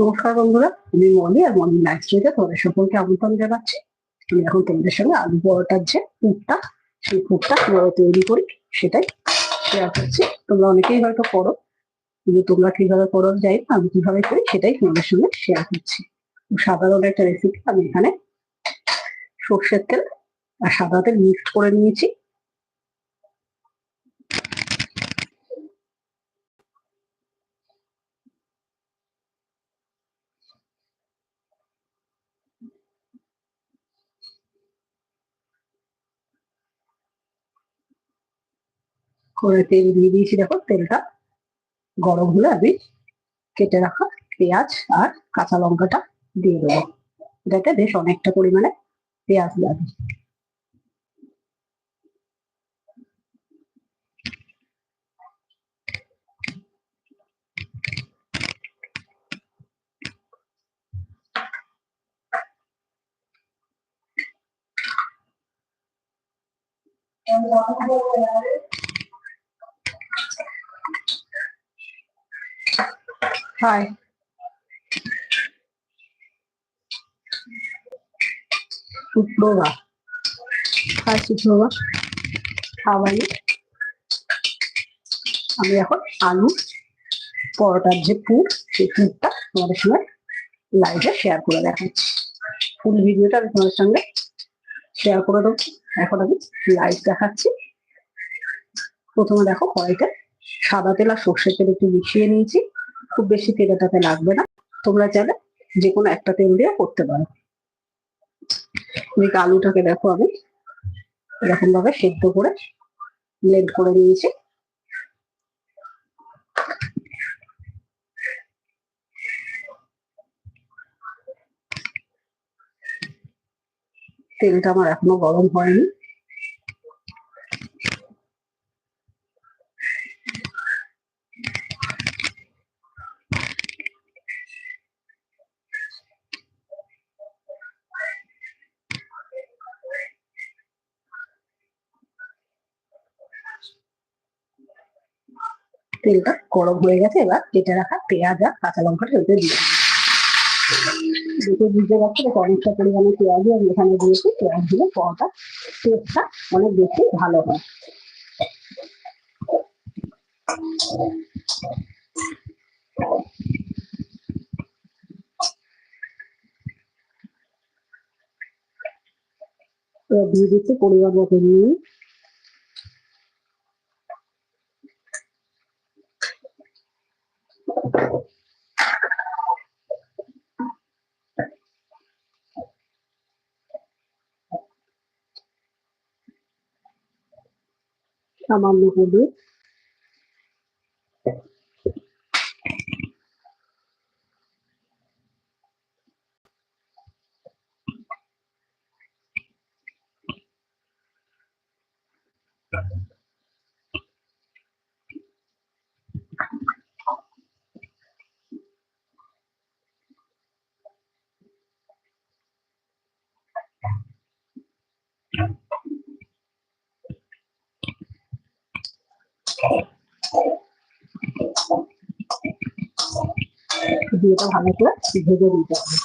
নমস্কার বন্ধুরা, আমি মলি আর মলি লাইফ স্টোরিতে তোমাদের সকলকে আমন্ত্রণ জানাচ্ছি। আমি এখন তোমাদের সঙ্গে আলু পরোটার যে পুরটা, সেই পুরটা কীভাবে তৈরি করি সেটাই শেয়ার করছি। তোমরা অনেকেই হয়তো করো, কিন্তু তোমরা কীভাবে করো যাই না, আমি কীভাবে করি সেটাই তোমাদের সঙ্গে শেয়ার করছি। সাধারণ একটা রেসিপি আমি এখানে সর্ষের তেল আর সাদা তেল মিক্সড করে নিয়েছি। করে তেল দিয়ে দিয়েছি দেখো, তেলটা গরম হলে আমি কেটে রাখা পেঁয়াজ আর কাঁচা লঙ্কাটা দিয়ে দেবো। এটাতে বেশ অনেকটা পরিমাণে পেঁয়াজ লাগে Hi. Suprova. Hi Suprova. How are you? আমি এখন আলু, পরোটার যে পুর, সেই পুরটা তোমাদের সঙ্গে লাইভে শেয়ার করে দেখাচ্ছি ফুল ভিডিওটা আমি তোমাদের সঙ্গে শেয়ার করে দেবো এখন আমি লাইভ দেখাচ্ছি প্রথমে দেখো কড়াইতে সাদা তেল আর সর্ষের তেল একটু মিশিয়ে নিয়েছি খুব বেশি তেলে তাতে লাগবে না। তোমরা চাইলে যে কোনো একটা তেল দিয়ে করতে পারো। আলুটাকে দেখো আমি। এরকম ভাবে সেদ্ধ করে ব্লেন্ড করে নিয়েছি। তেলটা আমার এখনও গরম হয়নি। তেলটা গরম হয়ে গেছে, এবার কেটে রাখা পেঁয়াজ আর কাঁচা লঙ্কাটা এতে দিয়ে দুটো বুঝতে পারছি অনেকটা পরিমাণে পেঁয়াজই আমি এখানে দিয়েছি। পেঁয়াজ দিলে পরোটা টেস্টটা অনেক বেশি ভালো হয়। দিয়ে দিচ্ছি পরিবার মতো নিয়ে সামান্য এটা ভালো করে ভেজে নিতে হবে।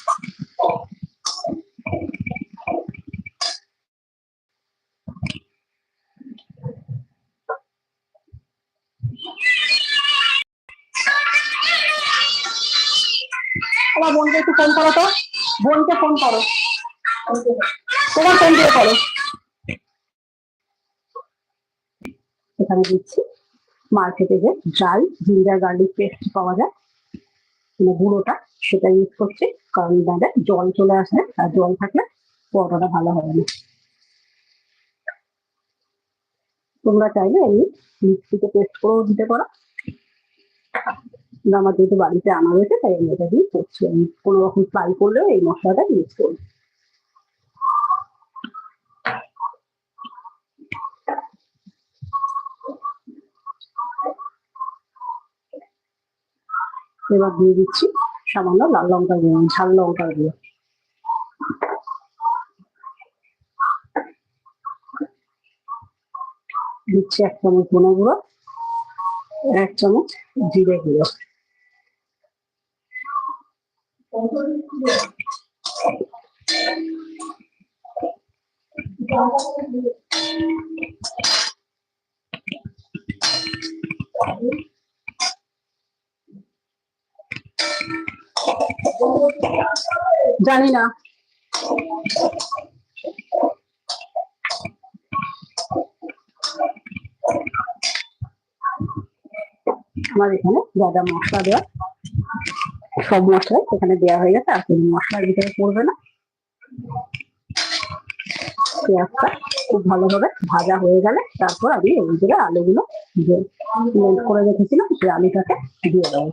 আমার বোনকে একটু ফোন করো তো। বোনকে ফোন করো। তোমার ফোন দিয়ে করো। এখানে দিচ্ছি। মার্কেটে যে ড্রাই জিঞ্জার গার্লিক পেস্ট পাওয়া যায়। মানে গুঁড়োটা সেটা ইউজ করছি। কারণ দাদা জল চলে আসে আর জল থাকলে পরোটাটা ভালো হবে না। তোমরা চাইলে এই মিক্সিতে পেস্ট করেও দিতে পারো। আমার যেহেতু বাড়িতে আনা হয়েছে, তাই আমি এটা দিয়ে করছি। আমি কোনো রকম ফ্রাই করলেও এই মশলাটা ইউজ করি এবার দিয়ে দিচ্ছি সামান্য লাল লঙ্কা দিয়ে ঝাল লঙ্কা গুঁড়ো। দিচ্ছি এক চামচ ধনে গুঁড়ো, এক চামচ জিরে গুঁড়ো। জানি না আমার এখানে যা মশলা দেওয়া। সব মশলা এখানে দেওয়া হয়ে গেছে, আর কোনো মশলার ভিতরে পড়বে না। পেঁয়াজটা খুব ভালোভাবে ভাজা হয়ে গেলে তারপর আমি ওই ভিতরে আলুগুলো করে রেখেছিলাম, সেই আলুটাকে দিয়ে দেবো।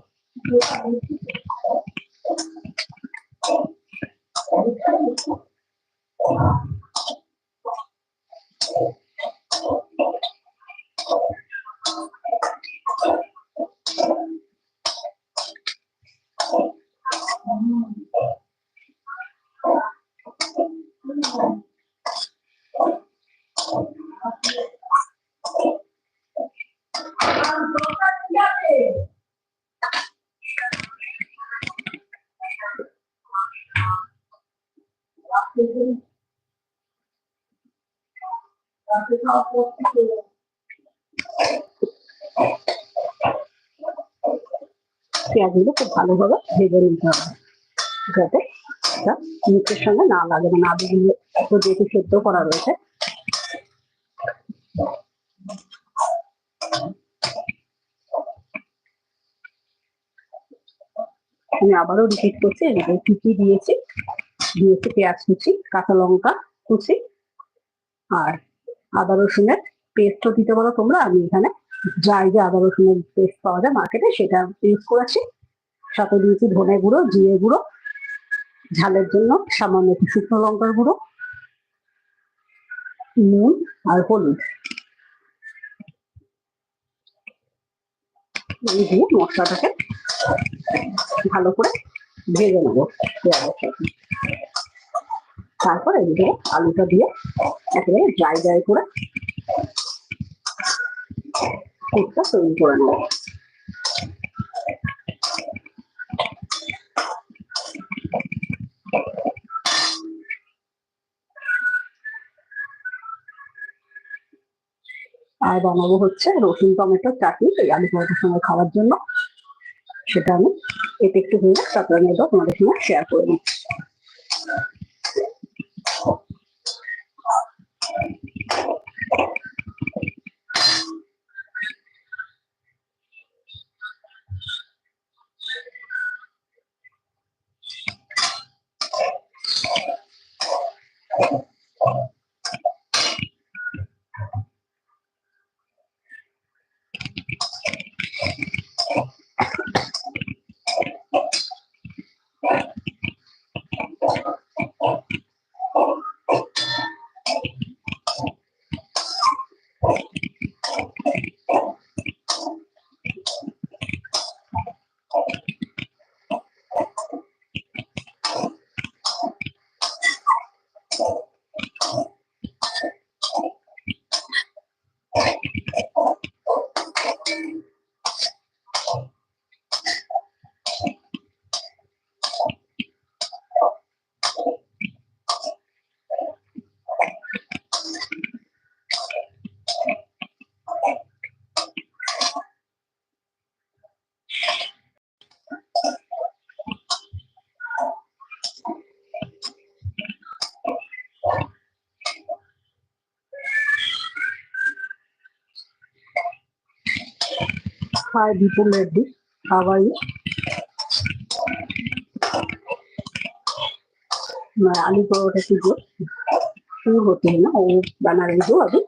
পেঁয়াজগুলো খুব ভালোভাবে ভেজে নিতে হবে, যাতে এটা নিচের সঙ্গে না লাগে। মানে আলুগুলো তো যেহেতু সেদ্ধ করা রয়েছে। আমি আবারও রিপিট করছি এদিকে কুচি দিয়েছি? দিয়েছি পেঁয়াজ কুচি কাঁচা লঙ্কা কুচি আর আদা রসুনের পেস্টও দিতে পারো তোমরা। আমি এখানে যাই যে আদা রসুনের পেস্ট পাওয়া যায় মার্কেটে সেটা ইউজ করেছি। সাথে দিয়েছি ধনে গুঁড়ো, জিরে গুঁড়ো, ঝালের জন্য সামান্য একটু শুকনো লঙ্কার গুঁড়ো, নুন আর হলুদ। দিয়ে মশলাটাকে ভালো করে ভেজে নেব। তারপর এদিকে আলুটা দিয়ে একেবারে ড্রাই ড্রাই করে কুকটা তৈরি করে নেব। আর বানাবো হচ্ছে রসুন টমেটোর চাটনি, এই আলু পরোটার সঙ্গে খাওয়ার জন্য। সেটা আমি এতে একটু যাক তারপরে আমি এটাও তোমাদের সঙ্গে শেয়ার করে নিচ্ছি Hi, Deepu Reddy. How are you? मैं आलू परोठे की जो पूर होती है ना वो बना रही हूँ अभी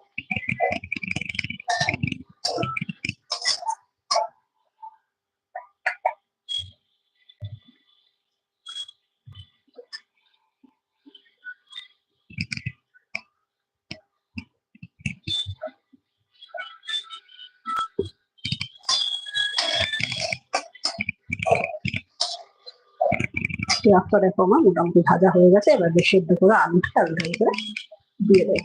সেই আফটার পোমা মোটামুটি ভাজা হয়ে গেছে, এবার বেশ সেদ্ধ করে আলুটা আলুটা করে দিয়ে দেব।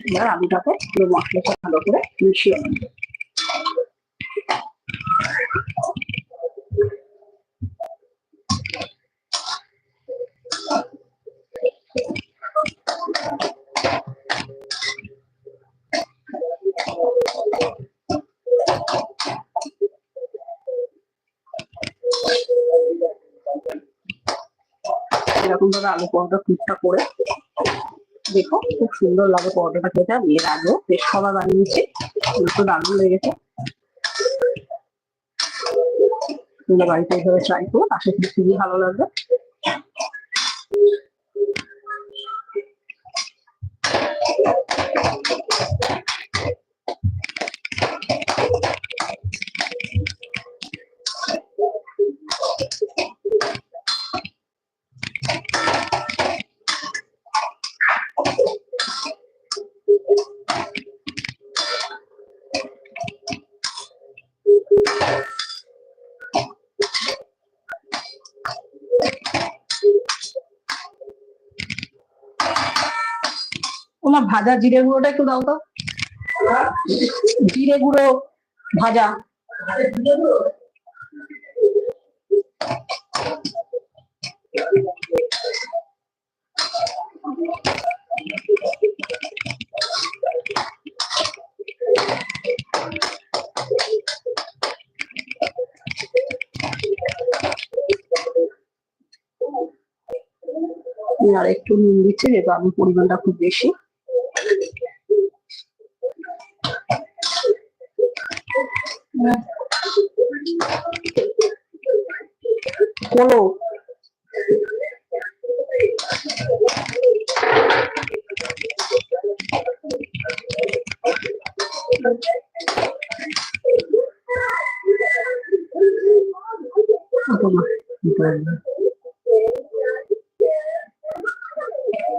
এবার আলুটাকে মশলা ভালো করে মিশিয়ে নেব। ভাবে আলু পরোটা টুকটা করে দেখো, খুব সুন্দর লাগে পরোটাটা খেতে। আমি এর আগেও বেশ খাবার বানিয়েছি একটু দারুণ লেগেছে। তোমরা বাড়িতে এইভাবে ট্রাই করো, আশা করি খুবই ভালো লাগবে। ভাজা জিরে গুঁড়োটা একটু দাও তো। জিরে গুঁড়ো ভাজা। আর একটু নুন দিচ্ছে, যেহেতু আমি পরিমাণটা খুব বেশি। হলো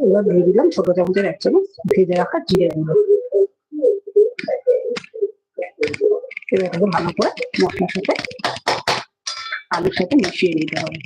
এবার দিয়ে দিলাম ছোট চামচের এক চামচ ভেজে রাখা জিরে গুঁড়ো। এবার ভালো করে মশলার সাথে আলুর সাথে মিশিয়ে নিতে হবে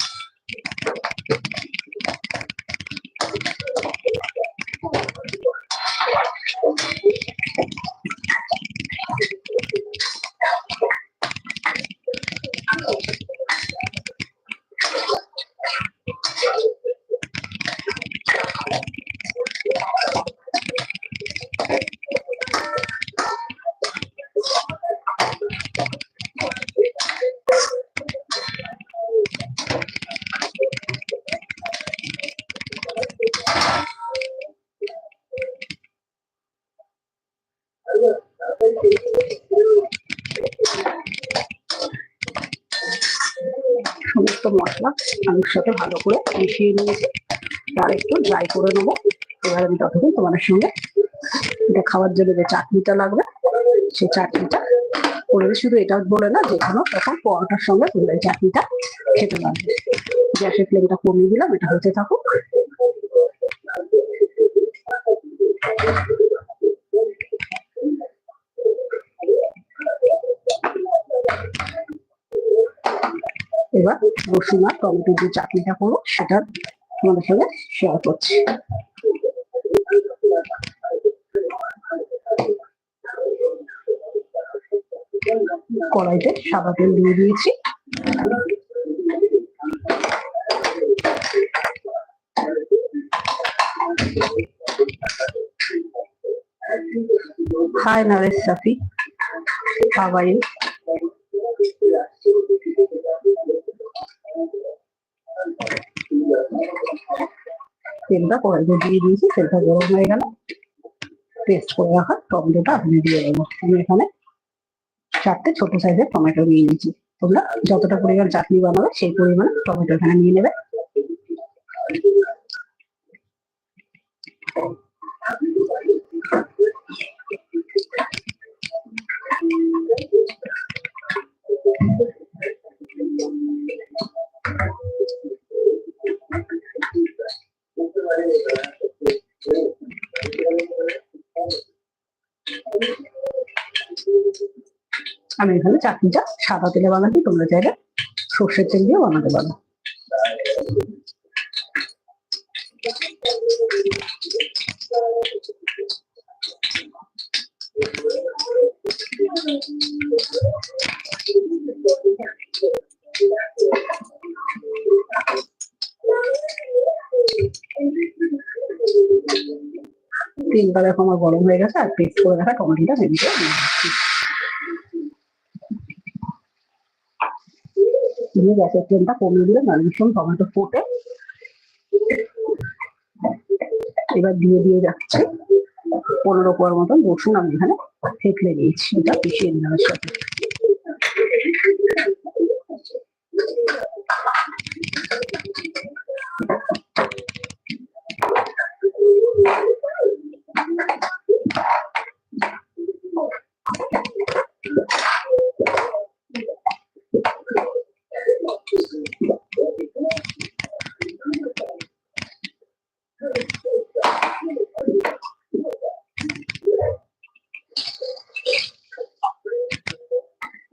সমস্ত মশলা আলুর সাথে ভালো করে মিশিয়ে নিয়েছি আর একটু ড্রাই করে নেব। এবার আমি ততক্ষণ তোমাদের সঙ্গে এটা খাওয়ার জন্য যে চাটনিটা লাগবে, সেই চাটনিটা করে শুধু এটা বলে না, যে কোনো তখন পরোটার সঙ্গে তোমরা এই চাটনিটা খেতে পারবে। গ্যাসের ফ্লেমটা কমিয়ে দিলাম, এটা হতে থাকুক। এবার রসুন আর টমেটোর যে চাটনিটা করব সেটা তোমাদের সঙ্গে শেয়ার করছি। কড়াইতে সাদা তেল দিয়ে দিয়েছি। হাই নারেশ সাফি হাওয়াই তেলটা কড়াইতে দিয়ে দিয়েছি, তেলটা গরম হয়ে গেল। পেস্ট করে রাখা টমেটোটা আপনি দিয়ে দেবো। আমি এখানে চারটে ছোট সাইজের টমেটো নিয়ে নিয়েছি। তোমরা যতটা পরিমাণ চাটনি বানাবে সেই পরিমাণে টমেটো এখানে নিয়ে নেবে। আমি এখানে চাটনিটা সাদা তেলে বানাচ্ছি তোমরা চাইলে সর্ষের তেল দিয়ে বানাতে পারো তেলটা দেখো আমার গরম হয়ে গেছে, আর পেস্ট করে রাখা টমেটোটা ভেজে দিয়ে। দিয়ে গ্যাসের ফ্লেমটা কমিয়ে দিলে ভীষণ টমেটো ফোটে। এবার দিয়ে দিয়ে যাচ্ছে। পনেরো কোয়ার মতন রসুন আমি এখানে থেতলে দিয়েছি, এটা পিছিয়ে দিলাম এর সাথে।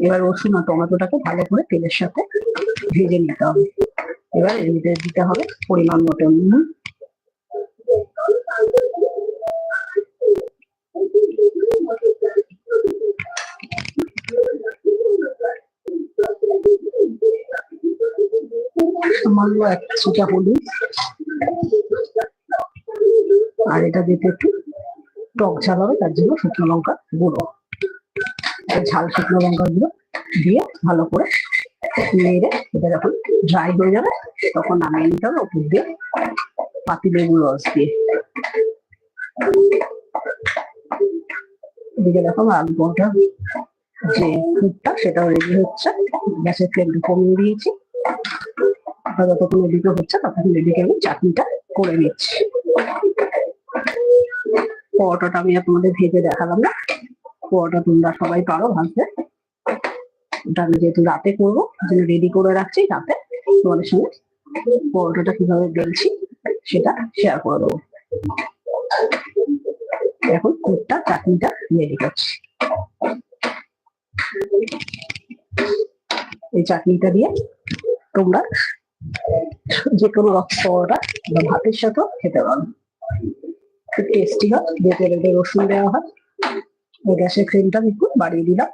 এবার রসুন আর টমেটোটাকে ভালো করে তেলের সাথে ভেজে নিতে হবে। এবার এর দিতে হবে পরিমাণ মতো নুন। সামান্য এক চিটা হলুদ। আর এটা দিতে একটু টক ঝাল হবে, তার জন্য শুকনো লঙ্কা গুঁড়ো। ঝাল শুকনো লঙ্কা গুঁড়ো দিয়ে ভালো করে নেড়ে এটা যখন ড্রাই হয়ে যাবে, তখন নামিয়ে নিতে হবে ওপর দিয়ে পাতি লেবু রস দিয়ে। এদিকে দেখো আলু পরোটা যে ফুটটা সেটাও রেডি হচ্ছে। গ্যাসের ফ্লেমটা কমিয়ে দিয়েছি। যতক্ষণ এদিকে হচ্ছে, ততক্ষণ এদিকে আমি চাটনিটা করে নিচ্ছি। পরোটাটা আমি আপনাদের ভেজে দেখালাম না। পরোটা তোমরা সবাই পারো ভাজতে। ওটা আমি যেহেতু রাতে করব জন্য রেডি করে রাখছি রাতে। তোমাদের সঙ্গে পরোটাটা কীভাবে বেলছি সেটা শেয়ার করে দেবো। এখন কুটটা, চাটনিটা রেডি করছি। এই চাটনিটা দিয়ে তোমরা যে কোনো পরোটা বা ভাতের সাথেও খেতে পারো। খুব টেস্টি হয় দিয়ে তেলে রসুন দেওয়া হয়। গ্যাসের ফ্লেমটা একটু বাড়িয়ে দিলাম।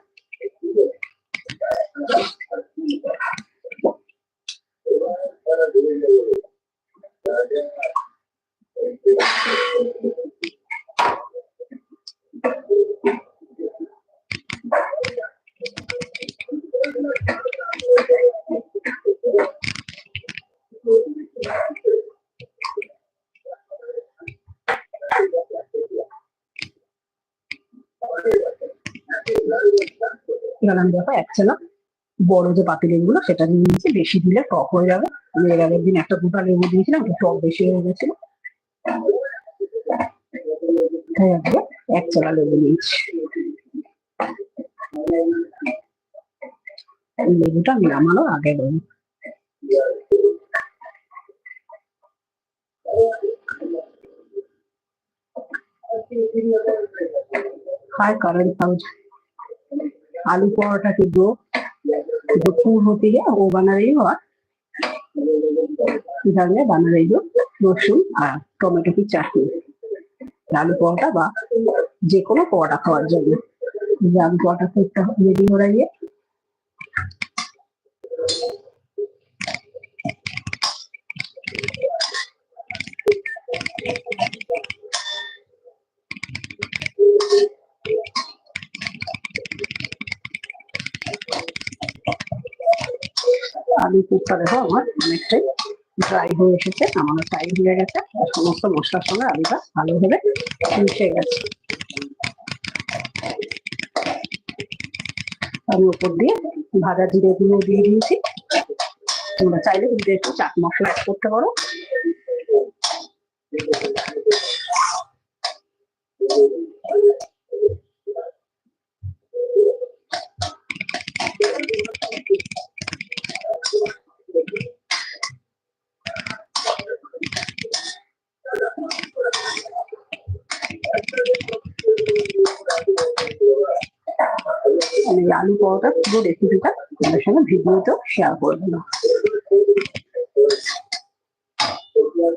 নানান ব্যাপার, এক চালা বড় যে পাতি লেবুগুলো সেটা নিয়ে নিয়েছি। বেশি দিলে টক হয়ে যাবে। আমি এর আগের দিন একটা গোটা লেবু দিয়েছিলাম, একটু টক বেশি হয়ে গেছিল তাই আজকে এক চালা লেবু নিয়েছি। লেবুটা আমি আগে দেবো। High current Pauja. आलू पराठा की जो जो पूर होती है वो बना रही हो इधर में बना रही हो রসুন আর টমেটো কি চাটনি আলু পরোটা বা যে কোনো পরোটা খাওয়ার জন্য এই যে আলু পরোটা একটা রেডি हो रही আলু দেখো আমার অনেকটাই ড্রাই হয়ে এসেছে আমার টাইম হয়ে গেছে। আর সমস্ত মশলার সঙ্গে আলুটা ভালোভাবে মিশে গেছে। আমি উপর দিয়ে ভাজা জিরে গুঁড়ো দিয়ে দিয়েছি। তোমরা চাইলে কিন্তু একটু চাট মশলা অ্যাড করতে পারো। আমি এই আলু পরোটা পুরো রেসিপিটা তোমাদের সঙ্গে ভিডিওতেও শেয়ার করে দিলাম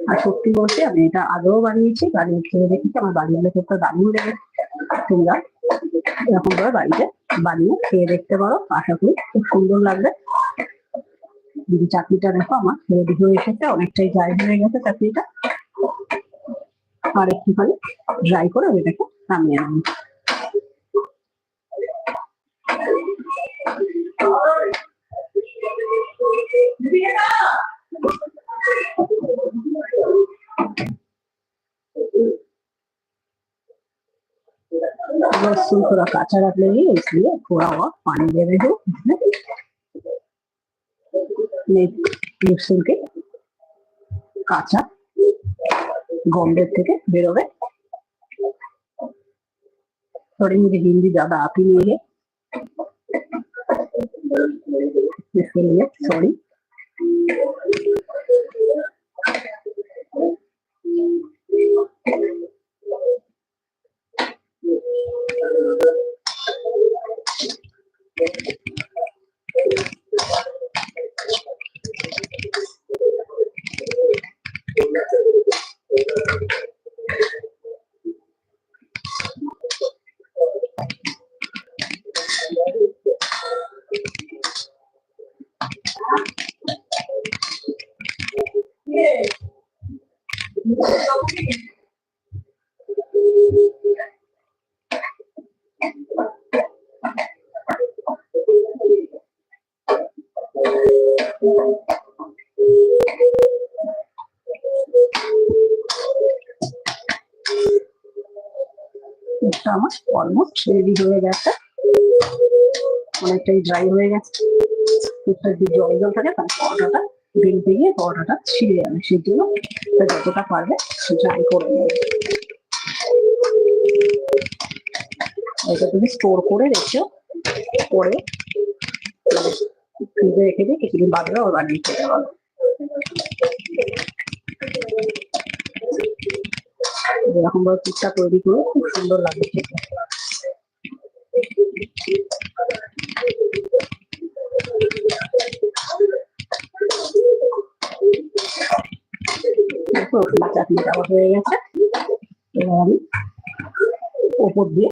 আর সত্যি বলতে আমি এটা আগেও বানিয়েছি বানিয়ে খেয়ে দেখেছি, আমার বাড়ির লোকের তো দারুণ লেগেছে তোমরা এরকম করে বাড়িতে বানিয়ে খেয়ে দেখতে পারো, আশা করি খুব সুন্দর লাগবে। যদি চাকরিটা দেখো, আমার রেডি হয়ে এসেছে, অনেকটাই ড্রাই হয়ে গেছে চাকরিটা আর একটুখানি ড্রাই করে এটাকে নামিয়ে নেব। लहसुन थोड़ा काचा रख लेंगे इसलिए थोड़ा और पानी दे रहे हो इसमें नहीं लहसुन के কাঁচা गंधेर থেকে বেরোবে सॉरी मुझे हिंदी ज्यादा आती नहीं है इसके लिए सॉरी Yeah. এটা আমার অলমোস্ট রেডি হয়ে গেছে। অনেকটাই ড্রাই হয়ে গেছে। একটু যদি জল জল থাকে তাহলে পরোটাটা বেলতে গিয়ে পরোটাটা ছিঁড়ে যাবে। সেই জন্য যতটা পারবে ড্রাই করে নেবে। এটা তুমি স্টোর করে রেখেও পরে ফ্রিজে রেখে দিয়ে কিছুদিন বাদে আবার বানিয়ে খেতে পারো এরকম ভাবে পুরটা তৈরি করে খুব সুন্দর লাগে খেতে। চাটনি দেওয়া হয়ে গেছে। এবার আমি ওপর দিয়ে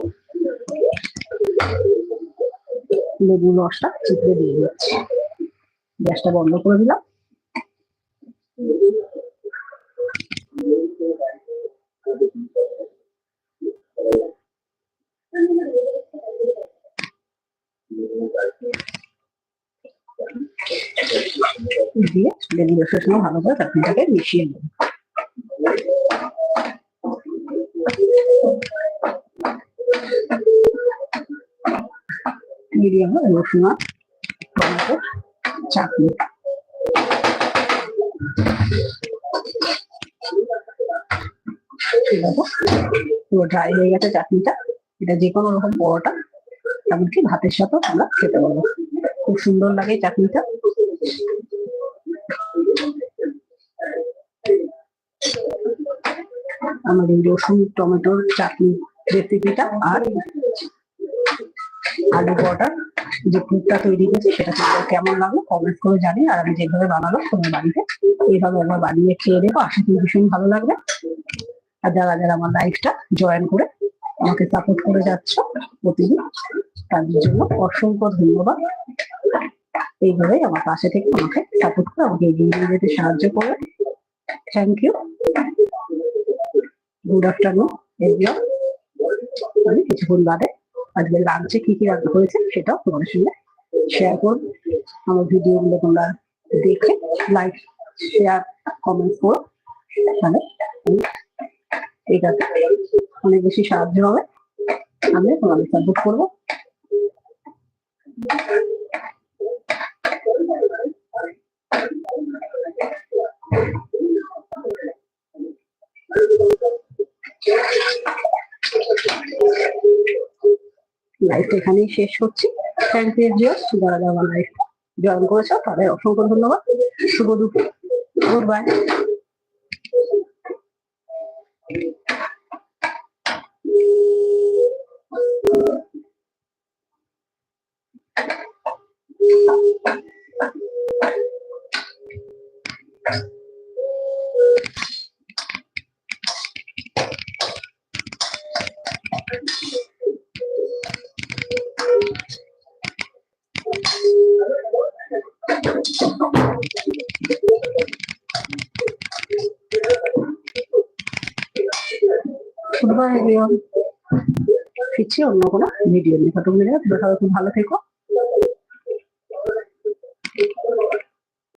লেবু রসটা চিপড়ে দিয়ে দিচ্ছি। গ্যাসটা বন্ধ করে দিলাম। দিয়ে লেবু রসের সঙ্গে ভালো করে চাটনিটাকে মিশিয়ে নেব মিডিয়াম রসুন আর টমেটো চাটনি। পুরো ড্রাই হয়ে গেছে চাটনিটা। এটা যে কোনো রকম পরোটা, এমনকি ভাতের সাথেও আমরা খেতে পারব। খুব সুন্দর লাগে চাটনিটা। আমাদের রসুন, টমেটোর চাটনি রেসিপিটা আর আলু পরোটার যে পুরটা তৈরি করেছি সেটা তোমাদের কেমন লাগল কমেন্ট করে জানি আর আমি যেভাবে বানালো তোমার বাড়িতে এইভাবে একবার বানিয়ে খেয়ে দেখো, আশা করি ভীষণ ভালো লাগবে। আর যারা যারা আমার লাইফটা জয়েন করে আমাকে সাপোর্ট করে যাচ্ছ প্রতিদিন, তাদের জন্য অসংখ্য ধন্যবাদ। এইভাবেই আমার পাশে থেকে আমাকে সাপোর্ট করে, আমাকে এগিয়ে নিয়ে যেতে সাহায্য করবে thank you good afternoon everyone আমি কিছুক্ষণ বাদে আজকে লাঞ্চে কি কি রান্না হয়েছে সেটাও তোমাদের সঙ্গে শেয়ার করব। আমার ভিডিওগুলো তোমরা দেখে লাইক শেয়ার কমেন্ট করো। তাহলে ঠিক অনেক বেশি সাহায্য হবে। আমি তোমাদের সাপোর্ট করব। লাইফটা এখানেই শেষ করছি। থ্যাংক ইউ জিও যারা যারা লাইফ জয়েন করেছ, তাদের অসংখ্য ধন্যবাদ। শুভ দুপুর। গুড বাই ফিরছি অন্য কোনো ভিডিও নিয়ে। ততক্ষণ খুব ভালো থেকো।